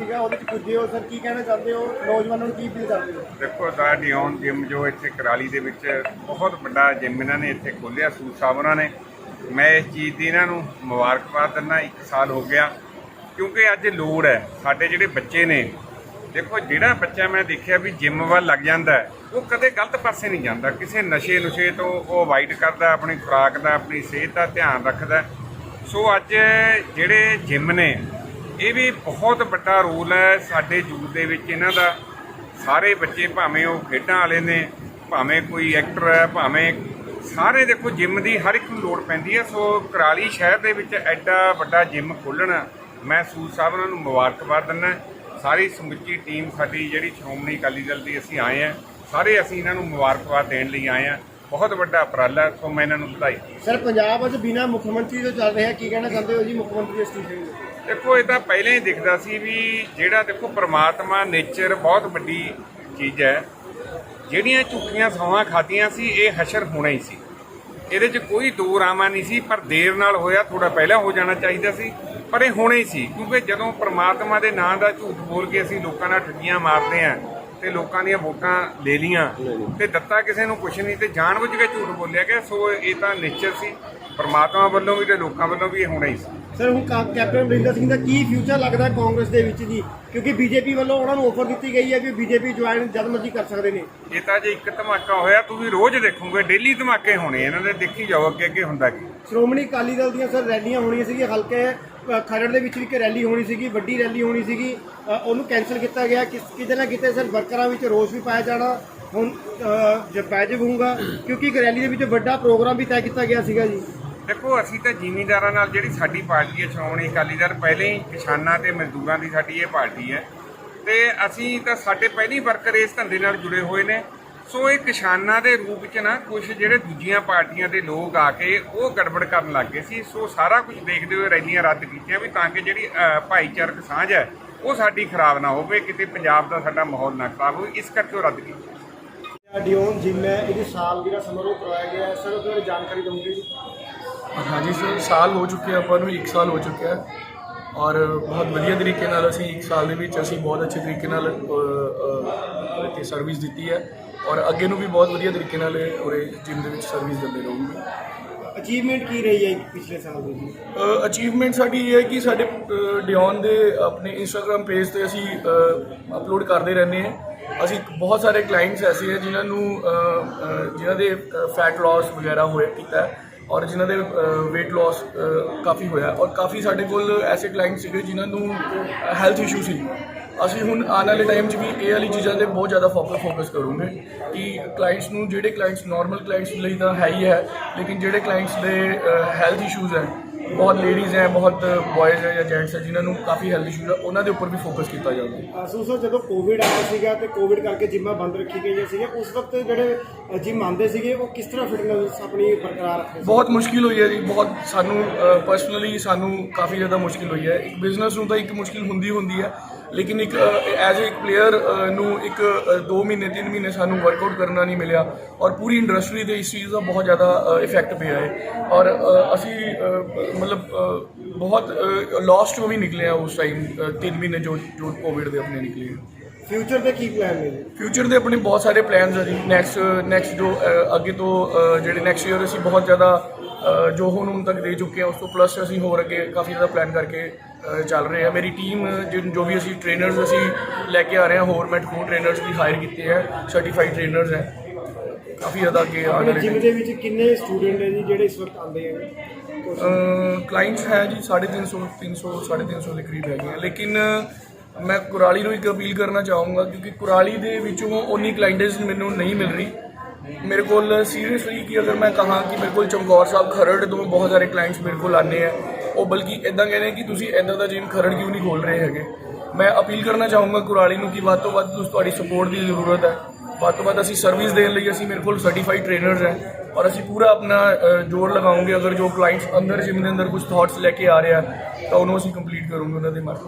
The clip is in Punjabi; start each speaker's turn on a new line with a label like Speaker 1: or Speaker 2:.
Speaker 1: ਸੀਗਾ, ਉਹਦੇ ਚ ਪੁੱਜੇ ਹੋ, ਸਰ, ਕੀ ਕਹਿਣਾ ਚਾਹੁੰਦੇ ਹੋ? ਨੌਜਵਾਨਾਂ ਨੂੰ ਕੀ ਅਪੀਲ ਕਰਦੇ ਹੋ?
Speaker 2: ਦੇਖੋ ਦਾ ਡਿਓਨ ਜਿਮ ਜੋ ਇੱਥੇ ਕਰਾਲੀ ਦੇ ਵਿੱਚ ਬਹੁਤ ਵੱਡਾ ਜਿਮ ਇਹਨਾਂ ਨੇ ਇੱਥੇ ਖੋਲ੍ਹਿਆ ਸੂਦ ਸਾਹਿਬ ਉਹਨਾਂ ਨੇ। ਮੈਂ ਇਸ ਚੀਜ਼ ਦੀ ਇਹਨਾਂ ਨੂੰ ਮੁਬਾਰਕਬਾਦ ਦਿੰਦਾ, ਇੱਕ ਸਾਲ ਹੋ ਗਿਆ। ਕਿਉਂਕਿ ਅੱਜ ਲੋੜ ਹੈ, ਸਾਡੇ ਜਿਹੜੇ ਬੱਚੇ ਨੇ, ਦੇਖੋ, ਜਿਹੜਾ ਬੱਚਾ ਮੈਂ ਦੇਖਿਆ ਵੀ ਜਿਮ ਵੱਲ ਲੱਗ ਜਾਂਦਾ ਉਹ ਕਦੇ ਗਲਤ ਪਾਸੇ ਨਹੀਂ ਜਾਂਦਾ। ਕਿਸੇ ਨਸ਼ੇ ਨੁਸ਼ੇ ਤੋਂ ਉਹ ਅਵਾਇਡ ਕਰਦਾ, ਆਪਣੀ ਖੁਰਾਕ ਦਾ, ਆਪਣੀ ਸਿਹਤ ਦਾ ਧਿਆਨ ਰੱਖਦਾ ਸੋ ਅੱਜ ਜਿਹੜੇ ਜਿਮ ਨੇ ਇਹ ਵੀ ਬਹੁਤ ਵੱਡਾ ਰੋਲ ਹੈ ਸਾਡੇ ਯੂਥ ਦੇ ਵਿੱਚ। ਇਹਨਾਂ ਦਾ ਸਾਰੇ ਬੱਚੇ ਭਾਵੇਂ ਉਹ ਖੇਡਾਂ ਵਾਲੇ ਨੇ, ਭਾਵੇਂ ਕੋਈ ਐਕਟਰ ਹੈ, ਭਾਵੇਂ ਸਾਰੇ ਦੇਖੋ ਜਿਮ ਦੀ ਹਰ ਇੱਕ ਨੂੰ ਲੋੜ ਪੈਂਦੀ ਹੈ। ਸੋ ਕਰਾਲੀ ਸ਼ਹਿਰ ਦੇ ਵਿੱਚ ਐਡਾ ਵੱਡਾ ਜਿਮ ਖੋਲ੍ਹਣਾ, ਮੈਂ ਸੂਦ ਸਾਹਿਬ ਉਹਨਾਂ ਨੂੰ ਮੁਬਾਰਕਬਾਦ ਦਿੰਦਾ। ਸਾਰੀ ਸਮੁੱਚੀ ਟੀਮ ਸਾਡੀ ਜਿਹੜੀ ਸ਼੍ਰੋਮਣੀ ਅਕਾਲੀ ਦਲ ਦੀ ਅਸੀਂ ਆਏ ਹਾਂ, ਸਾਰੇ ਅਸੀਂ ਇਹਨਾਂ ਨੂੰ ਮੁਬਾਰਕਬਾਦ ਦੇਣ ਲਈ ਆਏ ਹਾਂ। ਬਹੁਤ ਵੱਡਾ ਉਪਰਾਲਾ ਸੋ ਮੈਂ ਇਹਨਾਂ ਨੂੰ ਵਧਾਈ
Speaker 1: ਸਰ, ਪੰਜਾਬ ਅੱਜ ਬਿਨਾ ਮੁੱਖ ਮੰਤਰੀ ਤੋਂ ਚੱਲ ਰਿਹਾ, ਕੀ ਕਹਿਣਾ ਚਾਹੁੰਦੇ ਹੋ ਜੀ ਮੁੱਖ ਮੰਤਰੀ ਦੇ ਅਸਤੀਫੇ
Speaker 2: ਦੇਖੋ, ਇਹ ਤਾਂ ਪਹਿਲਾਂ ਹੀ ਦਿਖਦਾ ਸੀ ਵੀ ਜਿਹੜਾ ਦੇਖੋ ਪ੍ਰਮਾਤਮਾ ਨੇਚਰ ਬਹੁਤ ਵੱਡੀ ਚੀਜ਼ ਹੈ। ਜਿਹੜੀਆਂ ਝੂਠੀਆਂ ਸੌਹਾਂ ਖਾਧੀਆਂ ਸੀ, ਇਹ ਹਸ਼ਰ ਹੋਣਾ ਹੀ ਸੀ। ਇਹਦੇ 'ਚ ਕੋਈ ਦੋ ਰਾਮਾ ਨਹੀਂ ਸੀ, ਪਰ ਦੇਰ ਨਾਲ ਹੋਇਆ ਥੋੜਾ ਪਹਿਲਾਂ ਹੋ ਜਾਣਾ ਚਾਹੀਦਾ ਸੀ, ਪਰ ਇਹ ਹੋਣਾ ਹੀ ਸੀ। ਕਿਉਂਕਿ ਜਦੋਂ ਪ੍ਰਮਾਤਮਾ ਦੇ ਨਾਂ ਦਾ ਝੂਠ ਬੋਲ ਕੇ ਅਸੀਂ ਲੋਕਾਂ ਨਾਲ ਠੱਗੀਆਂ ਮਾਰਦੇ ਆਂ ਤੇ ਲੋਕਾਂ ਦੀਆਂ ਵੋਟਾਂ ਲੈ ਲੀਆਂ ਤੇ ਦਿੱਤਾ ਕਿਸੇ ਨੂੰ ਕੁਛ ਨਹੀਂ ਤੇ ਜਾਣਬੁੱਝ ਕੇ ਝੂਠ ਬੋਲਿਆ ਗਿਆ, ਸੋ ਇਹ ਤਾਂ ਨੇਚਰ ਸੀ। ਪ੍ਰਮਾਤਮਾ ਵੱਲੋਂ ਵੀ ਤੇ ਲੋਕਾਂ ਵੱਲੋਂ ਵੀ ਇਹ ਹੋਣਾ ਹੀ ਸੀ।
Speaker 1: ਸਰ ਹੁਣ ਕਾ- ਕੈਪਟਨ ਅਮਰਿੰਦਰ ਸਿੰਘ ਦਾ ਕੀ ਫਿਊਚਰ ਲੱਗਦਾ ਕਾਂਗਰਸ ਦੇ ਵਿੱਚ ਜੀ? ਕਿਉਂਕਿ ਬੀਜੇਪੀ ਵੱਲੋਂ ਉਹਨਾਂ ਨੂੰ ਆਫਰ ਦਿੱਤੀ ਗਈ ਹੈ ਕਿ ਬੀਜੇਪੀ ਜੁਆਇਨ ਜਦ ਮਰਜ਼ੀ ਕਰ ਸਕਦੇ ਨੇ।
Speaker 2: ਇਹ ਤਾਂ ਜੇ ਇੱਕ ਧਮਾਕਾ ਹੋਇਆ ਤੁਸੀਂ ਰੋਜ਼ ਦੇਖੋਗੇ ਡੇਲੀ ਧਮਾਕੇ ਹੋਣੇ ਇਹਨਾਂ ਦੇ ਦੇਖੀ ਜਾਓ ਅੱਗੇ ਅੱਗੇ ਹੁੰਦਾ ਕੀ।
Speaker 1: ਸ਼੍ਰੋਮਣੀ ਅਕਾਲੀ ਦਲ ਦੀਆਂ ਸਰ ਰੈਲੀਆਂ ਹੋਣੀਆਂ ਸੀਗੀਆਂ ਹਲਕੇ ਅ, ਖਰੜ ਦੇ ਵਿੱਚ ਵੀ ਇੱਕ ਰੈਲੀ ਹੋਣੀ ਸੀਗੀ ਵੱਡੀ ਰੈਲੀ ਹੋਣੀ ਸੀਗੀ ਅ, ਉਹਨੂੰ ਕੈਨਸਲ ਕੀਤਾ ਗਿਆ। ਕਿਸ ਕਿਤੇ ਨਾ ਕਿਤੇ ਸਰ ਵਰਕਰਾਂ ਵਿੱਚ ਰੋਸ ਵੀ ਪਾਇਆ ਜਾਣਾ। ਹੁਣ ਅ, ਜੇ ਵਾਜਬ ਹੋਊਗਾ ਕਿਉਂਕਿ ਇੱਕ ਰੈਲੀ ਦੇ ਵਿੱਚ ਵੱਡਾ ਪ੍ਰੋਗਰਾਮ ਵੀ ਤੈਅ ਕੀਤਾ ਗਿਆ ਸੀਗਾ ਜੀ।
Speaker 2: ਦੇਖੋ, ਅਸੀਂ ਤਾਂ ਜ਼ਿਮੀਂਦਾਰਾਂ ਨਾਲ ਜਿਹੜੀ ਸਾਡੀ ਪਾਰਟੀ ਹੈ, ਸ਼੍ਰੋਮਣੀ ਅਕਾਲੀ ਦਲ, ਪਹਿਲੇ ਹੀ ਕਿਸਾਨਾਂ ਤੇ ਮਜ਼ਦੂਰਾਂ ਦੀ ਸਾਡੀ ਇਹ ਪਾਰਟੀ ਹੈ। ਤੇ ਅਸੀਂ ਤਾਂ ਸਾਡੇ ਪਹਿਲੀ ਵਰਕਰ ਇਸ ਧੰਦੇ ਨਾਲ ਜੁੜੇ ਹੋਏ ਨੇ। ਸੋ ਇਹ ਕਿਸਾਨਾਂ ਦੇ ਰੂਪ 'ਚ ਨਾ ਕੁਝ ਜਿਹੜੇ ਦੂਜੀਆਂ ਪਾਰਟੀਆਂ ਦੇ ਲੋਕ ਆ ਕੇ ਉਹ ਗੜਬੜ ਕਰਨ ਲੱਗ ਗਏ ਸੀ। ਸੋ ਸਾਰਾ ਕੁਝ ਦੇਖਦੇ ਹੋਏ ਰੈਲੀਆਂ ਰੱਦ ਕੀਤੀਆਂ ਵੀ ਤਾਂ ਕਿ ਜਿਹੜੀ ਭਾਈਚਾਰਕ ਸਾਂਝ ਹੈ, ਉਹ ਸਾਡੀ ਖਰਾਬ ਨਾ ਹੋਵੇ, ਕਿਤੇ ਪੰਜਾਬ ਦਾ ਸਾਡਾ ਮਾਹੌਲ ਨਾ ਖਰਾਬ ਹੋਵੇ। ਇਸ ਕਰਕੇ ਉਹ ਰੱਦ ਕੀਤੀ
Speaker 1: ਡਿਓਨ ਜਿਮ ਹੈ, ਇਹਦੀ ਸਾਲਗਿਰਾ ਸਮਾਰੋਹ ਕਰਵਾਇਆ ਗਿਆ ਹੈ। ਸਰ, ਉਹਦੇ ਬਾਰੇ ਜਾਣਕਾਰੀ ਦਵਾਂਗੇ ਜੀ?
Speaker 3: ਹਾਂਜੀ ਸਰ ਸਾਲ ਹੋ ਚੁੱਕਿਆ ਆਪਾਂ ਨੂੰ 1 ਸਾਲ ਹੋ ਚੁੱਕਿਆ ਹੈ। ਔਰ ਬਹੁਤ ਵਧੀਆ ਤਰੀਕੇ ਨਾਲ ਅਸੀਂ 1 ਸਾਲ ਦੇ ਵਿੱਚ ਅਸੀਂ ਬਹੁਤ ਅੱਛੇ ਤਰੀਕੇ ਨਾਲ ਇੱਥੇ ਸਰਵਿਸ ਦਿੱਤੀ ਹੈ। ਔਰ ਅੱਗੇ ਨੂੰ ਵੀ ਬਹੁਤ ਵਧੀਆ ਤਰੀਕੇ ਨਾਲ ਉਰੇ ਜਿਮ ਦੇ ਵਿੱਚ ਸਰਵਿਸ ਦਿੰਦੇ ਰਹੂਗੇ।
Speaker 1: ਅਚੀਵਮੈਂਟ ਕੀ ਰਹੀ ਹੈ ਪਿਛਲੇ ਸਾਲ ਦੀ?
Speaker 3: ਅਚੀਵਮੈਂਟ ਸਾਡੀ ਇਹ ਹੈ ਕਿ ਸਾਡੇ ਡਿਓਨ ਦੇ ਆਪਣੇ ਇੰਸਟਾਗ੍ਰam ਪੇਜ ਤੇ ਅਸੀਂ ਅਪਲੋਡ ਕਰਦੇ ਰਹਿੰਦੇ ਹਾਂ। ਅਸੀਂ ਬਹੁਤ ਸਾਰੇ ਕਲਾਇੰਟਸ ਐਸੇ ਹੈ ਜਿਨ੍ਹਾਂ ਨੂੰ ਜਿਨ੍ਹਾਂ ਦੇ ਫੈਟ ਲਾਸ ਵਗੈਰਾ ਹੋਇਆ ਕੀਤਾ ਹੈ। ਔਰ ਜਿਨ੍ਹਾਂ ਦੇ weight loss ਕਾਫੀ ਹੋਇਆ। ਔਰ ਕਾਫੀ ਸਾਡੇ ਕੋਲ ਐਸੇ ਕਲਾਇੰਟ ਸੀਗੇ ਜਿਨ੍ਹਾਂ ਨੂੰ ਹੈਲਥ ਇਸ਼ੂ ਸੀ। ਅਸੀਂ ਹੁਣ ਆਉਣ ਵਾਲੇ ਟਾਈਮ 'ਚ ਵੀ ਇਹ ਵਾਲੀ ਚੀਜ਼ਾਂ ਤੇ ਬਹੁਤ ਜ਼ਿਆਦਾ ਫੋਕਸ ਫੋਕਸ ਕਰੂੰਗੇ ਕਿ ਕਲਾਇੰਟਸ ਨੂੰ, ਜਿਹੜੇ ਕਲਾਇੰਟਸ ਨਾਰਮਲ ਕਲਾਇੰਟਸ ਲਈ ਤਾਂ ਹੈ ਹੀ ਹੈ, ਲੇਕਿਨ ਜਿਹੜੇ ਕਲਾਇੰਟਸ ਦੇ ਹੈਲਥ ਇਸ਼ੂਜ਼ ਹੈ ਬਹੁਤ ਲੇਡੀਜ਼ ਹੈ ਬਹੁਤ ਬॉयਜ਼ ਹੈ ਜਾਂ ਜੈਂਟਸ ਹੈ ਜਿਨ੍ਹਾਂ ਨੂੰ ਕਾਫੀ ਹੈਲਥ ਇਸ਼ੂਜ਼ ਹੈ ਉਹਨਾਂ ਦੇ ਉੱਪਰ ਵੀ ਫੋਕਸ ਕੀਤਾ ਜਾਊਗਾ।
Speaker 1: ਅਸੂਸੋ ਜਦੋਂ ਕੋਵਿਡ ਆਇਆ ਸੀਗਾ ਤੇ ਕੋਵਿਡ ਕਰਕੇ ਜਿੰਮਾਂ ਬੰਦ ਰੱਖੀ ਗਈਆਂ ਸੀਗੀਆਂ ਉਸ ਵਕਤ ਜਿਹੜੇ ਜਿਮ ਆਉਂਦੇ ਸੀਗੇ ਉਹ ਕਿਸ ਤਰ੍ਹਾਂ ਫਿਟਨੈਸ ਆਪਣੀ ਬਰਕਰਾਰ ਰੱਖਦੇ
Speaker 3: ਬਹੁਤ ਮੁਸ਼ਕਿਲ ਹੋਈ ਹੈ ਜੀ ਬਹੁਤ ਸਾਨੂੰ ਪਰਸਨਲੀ ਸਾਨੂੰ ਕਾਫੀ ਜ਼ਿਆਦਾ ਮੁਸ਼ਕਿਲ ਹੋਈ ਹੈ। ਇੱਕ ਬਿਜ਼ਨਸ ਨੂੰ ਤਾਂ ਇੱਕ ਮੁਸ਼ਕਿਲ ਹੁੰਦੀ ਹੁੰਦੀ ਹੈ ਲੇਕਿਨ ਇੱਕ ਐਜ਼ ਇੱਕ ਪਲੇਅਰ ਨੂੰ ਇੱਕ 2 ਮਹੀਨੇ 3 ਮਹੀਨੇ ਸਾਨੂੰ ਵਰਕਆਊਟ ਕਰਨਾ ਨਹੀਂ ਮਿਲਿਆ ਔਰ ਪੂਰੀ ਇੰਡਸਟਰੀ ਤੇ ਇਸ ਚੀਜ਼ ਦਾ ਬਹੁਤ ਜ਼ਿਆਦਾ ਇਫੈਕਟ ਪਿਆ ਹੈ ਔਰ ਅਸੀਂ ਮਤਲਬ ਬਹੁਤ ਲਾਸਟ ਤੋਂ ਵੀ ਨਿਕਲੇ ਆ ਉਸ ਟਾਈਮ 3 ਮਹੀਨੇ ਜੋ ਜੋ ਕੋਵਿਡ ਦੇ ਆਪਣੇ ਨਿਕਲੇ ਆ
Speaker 1: ਫਿਊਚਰ ਦੇ ਕੀ ਪਲਾਨ ਨੇ
Speaker 3: ਫਿਊਚਰ ਦੇ ਆਪਣੇ ਬਹੁਤ ਸਾਰੇ ਪਲਾਨਸ ਆ ਜੀ। ਨੈਕਸਟ ਨੈਕਸਟ ਜੋ ਅੱਗੇ ਤੋਂ ਜਿਹੜੇ ਨੈਕਸਟ ਈਅਰ ਅਸੀਂ ਬਹੁਤ ਜ਼ਿਆਦਾ ਜੋ ਹੁਣ ਹੁਣ ਤੱਕ ਦੇ ਚੁੱਕੇ ਹਾਂ ਉਸ ਤੋਂ ਪਲੱਸ ਅਸੀਂ ਹੋਰ ਅੱਗੇ ਕਾਫੀ ਜ਼ਿਆਦਾ ਪਲਾਨ ਕਰਕੇ ਚੱਲ ਰਹੇ ਹਾਂ ਮੇਰੀ ਟੀਮ ਜੋ ਵੀ ਅਸੀਂ ਟ੍ਰੇਨਰਸ ਅਸੀਂ ਲੈ ਕੇ ਆ ਰਹੇ ਹਾਂ ਹੋਰ ਮੈਂ ਹੋਰ ਟ੍ਰੇਨਰਸ ਵੀ ਹਾਇਰ ਕੀਤੇ ਹੈ ਸਰਟੀਫਾਈਡ ਟ੍ਰੇਨਰਸ ਹੈ। ਕਾਫੀ ਜ਼ਿਆਦਾ ਅੱਗੇ
Speaker 1: ਆਪਣੇ
Speaker 3: ਵਾਲੇ
Speaker 1: ਜਿਮ ਦੇ ਵਿੱਚ ਕਿੰਨੇ ਸਟੂਡੈਂਟ ਨੇ ਜੀ ਜਿਹੜੇ ਇਸ ਵਕਤ ਆਉਂਦੇ ਆ?
Speaker 3: ਕਲਾਇੰਟਸ ਹੈ ਜੀ 350 300 350 ਦੇ ਕਰੀਬ ਹੈਗੇ ਆ। ਲੇਕਿਨ ਮੈਂ ਕੁਰਾਲੀ ਨੂੰ ਇੱਕ ਅਪੀਲ ਕਰਨਾ ਚਾਹੂੰਗਾ ਕਿਉਂਕਿ ਕੁਰਾਲੀ ਦੇ ਵਿੱਚੋਂ ਉਨੀ ਕਲਾਇੰਟਸ ਮੈਨੂੰ ਨਹੀਂ ਮਿਲ ਰਹੀ। ਮੇਰੇ ਕੋਲ ਸੀਰੀਅਸਲੀ ਕਿ ਅਗਰ ਮੈਂ ਕਹਾਂ ਕਿ ਮੇਰੇ ਕੋਲ ਚਮਕੌਰ ਸਾਹਿਬ ਖਰੜ ਤੋਂ ਬਹੁਤ ਸਾਰੇ ਕਲਾਇੰਟਸ ਮੇਰੇ ਕੋਲ ਆਨੇ ਆ ਉਹ ਬਲਕਿ ਇਦਾਂ ਕਹਿੰਦੇ ਕਿ ਤੁਸੀਂ ਇਦਾਂ ਦਾ ਜਿਮ ਖਰੜ ਕਿਉਂ ਨਹੀਂ ਖੋਲ ਰਹੇ ਹੈਗੇ? ਮੈਂ ਅਪੀਲ ਕਰਨਾ ਚਾਹੂੰਗਾ ਕੁਰਾਲੀ ਨੂੰ ਕਿ ਵੱਧ ਤੋਂ ਵੱਧ ਤੁਸੀਂ ਤੁਹਾਡੀ ਸਪੋਰਟ ਦੀ ਜ਼ਰੂਰਤ ਹੈ। ਵੱਧ ਤੋਂ ਵੱਧ ਅਸੀਂ ਸਰਵਿਸ ਦੇਣ ਲਈ ਅਸੀਂ ਮੇਰੇ ਕੋਲ ਸਰਟੀਫਾਈਡ ਟ੍ਰੇਨਰਸ ਹੈ ਔਰ ਅਸੀਂ ਪੂਰਾ ਆਪਣਾ ਜ਼ੋਰ ਲਗਾਉਂਗੇ ਅਗਰ ਜੋ ਕਲਾਇੰਟਸ ਅੰਦਰ ਜਿਮ ਦੇ ਅੰਦਰ ਕੁਝ ਥਾਟਸ ਲੈ ਕੇ ਆ ਰਿਹਾ ਤਾਂ ਉਹਨੂੰ ਅਸੀਂ ਕੰਪਲੀਟ ਕਰੂੰਗੇ ਉਹਨਾਂ ਦੇ ਮਾਰਕ